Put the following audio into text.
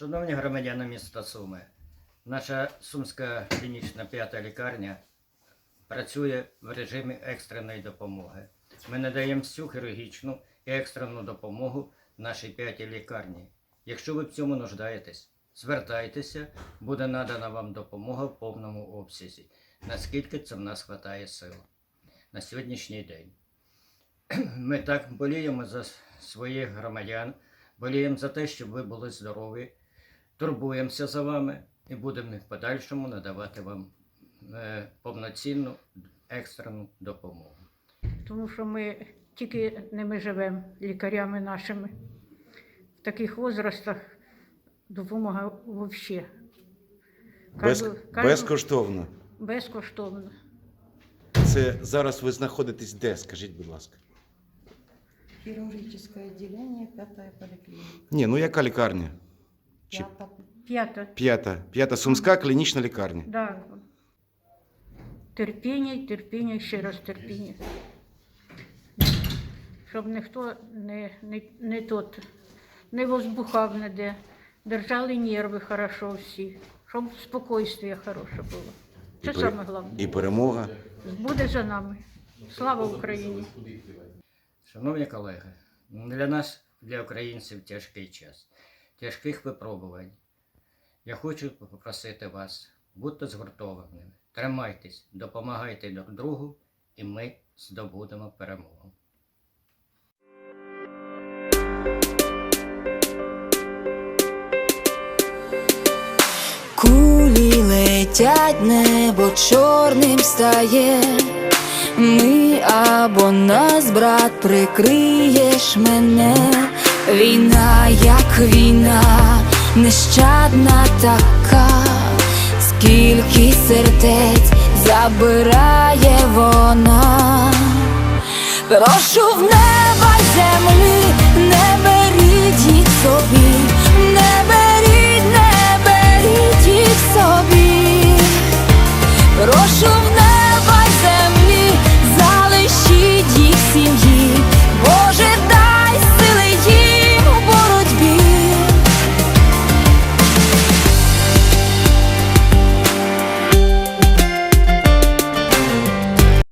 Шановні громадяни міста Суми, наша Сумська клінічна п'ята лікарня працює в режимі екстреної допомоги. Ми надаємо всю хірургічну і екстрену допомогу нашій п'ятій лікарні. Якщо ви в цьому нуждаєтесь, звертайтеся, буде надана вам допомога в повному обсязі, наскільки це в нас вистачає сил на сьогоднішній день. Ми так боліємо за своїх громадян, боліємо за те, щоб ви були здорові, турбуємося за вами і будемо в подальшому надавати вам е, повноцінну екстрену допомогу. Тому що ми тільки ними живемо, лікарями нашими. В таких возрастах допомога взагалі. Без, безкоштовно. безкоштовно. Це зараз ви знаходитесь де? Скажіть, будь ласка. Хирургическое отделение, пятая поликлиника. Ні, ну яка лікарня? Чи Пята. П'ята. п'ята? П'ята сумська клінічна лікарня. Да. Терпіння, терпіння, ще раз терпіння. Щоб ніхто не, не, не тот, не возбухав ніде. Держали нерви хорошо всі, щоб спокійствие хороше було. Це І при- саме головне. І перемога. Буде за нами. Слава Україні! Шановні колеги, для нас, для українців, тяжкий час, тяжких випробувань. Я хочу попросити вас, будьте згуртованими, тримайтесь, допомагайте друг другу, і ми здобудемо перемогу. Кулі летять, небо чорним стає. Ми або нас, брат, прикриєш мене. Війна, як війна, нещадна така, скільки сердець забирає вона. Прошу в неба й землі,